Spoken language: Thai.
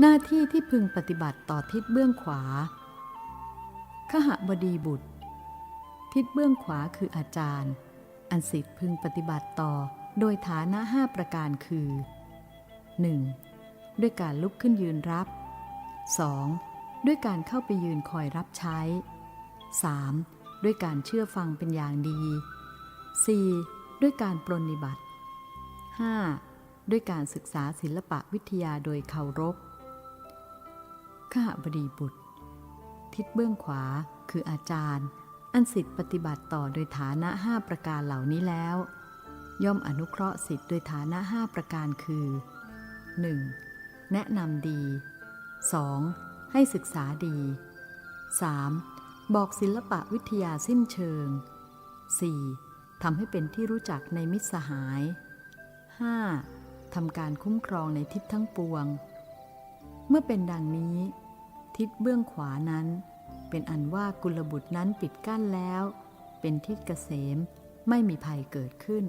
หน้าที่ที่พึงปฏิบัติต่อทิศเบื้องขวา ขหบดีบุตร ทิศเบื้องขวาคืออาจารย์ อันสิทธิ์พึงปฏิบัติต่อโดยฐานะห้าประการคือ 1. ด้วยการลุกขึ้นยืนรับ 2. ด้วยการเข้าไปยืนคอยรับใช้ 3. ด้วยการเชื่อฟังเป็นอย่างดี 4. ด้วยการปรนนิบัติ 5. ด้วยการศึกษาศิลปะวิทยาโดยเคารพ ข้าบดีบุตร ทิศเบื้องขวาคืออาจารย์ อันสิทธิปฏิบัติต่อโดยฐานะห้าประการเหล่านี้แล้ว ย่อมอนุเคราะห์สิทธิ์โดยฐานะห้าประการคือ 1. แนะนำดี 2. ให้ศึกษาดี 3. บอกศิลปะวิทยาสิ้นเชิง 4. ทำให้เป็นที่รู้จักในมิตรสหาย 5. ทำการคุ้มครองในทิศทั้งปวง เมื่อเป็นดังนี้ ทิศเบื้องขวานั้น เป็นอันว่ากุลบุตรนั้นปิดกั้นแล้ว เป็นทิศเกษมไม่มีภัยเกิดขึ้น